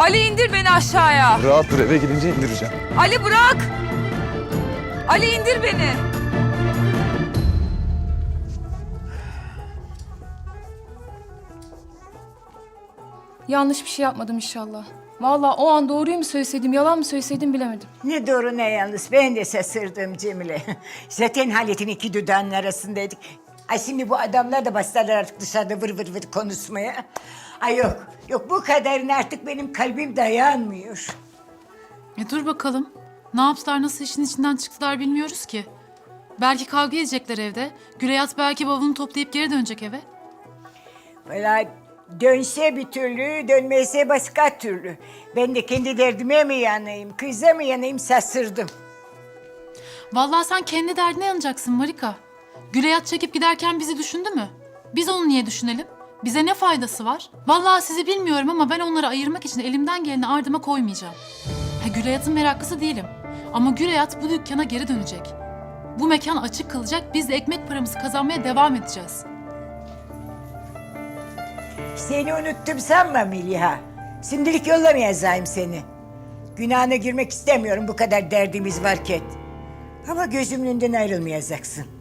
Ali indir beni aşağıya. Rahat dur eve gidince indireceğim. Ali bırak. Ali indir beni. Yanlış bir şey yapmadım inşallah. Vallahi o an doğruyu mu söyleseydim, yalan mı söyleseydim bilemedim. Ne doğru ne yanlış. Ben de şaşırdım Cemile. Zaten Halit'in iki dudağının arasındaydık. Ay şimdi bu adamlar da başlarlar artık dışarıda vır vır vır konuşmaya. Ay yok, yok bu kadarına artık benim kalbim dayanmıyor. E dur bakalım. Ne yaptılar, nasıl işin içinden çıktılar bilmiyoruz ki. Belki kavga edecekler evde. Güleyat belki bavulunu toplayıp geri dönecek eve. Valla dönse bir türlü, dönmese başka türlü. Ben de kendi derdime mi yanayım, kıza mı yanayım şaşırdım. Vallahi sen kendi derdine yanacaksın Marika. Güleyat çekip giderken bizi düşündü mü? Biz onu niye düşünelim? Bize ne faydası var? Vallahi sizi bilmiyorum ama ben onları ayırmak için elimden geleni ardıma koymayacağım. Ha, Güleyat'ın meraklısı değilim. Ama Güleyat bu dükkana geri dönecek. Bu mekan açık kalacak, biz de ekmek paramızı kazanmaya devam edeceğiz. Seni unuttum sanma Miliha. Şimdilik yollamayacağım seni. Günahına girmek istemiyorum bu kadar derdimiz varken. Ama gözümün önünden ayrılmayacaksın.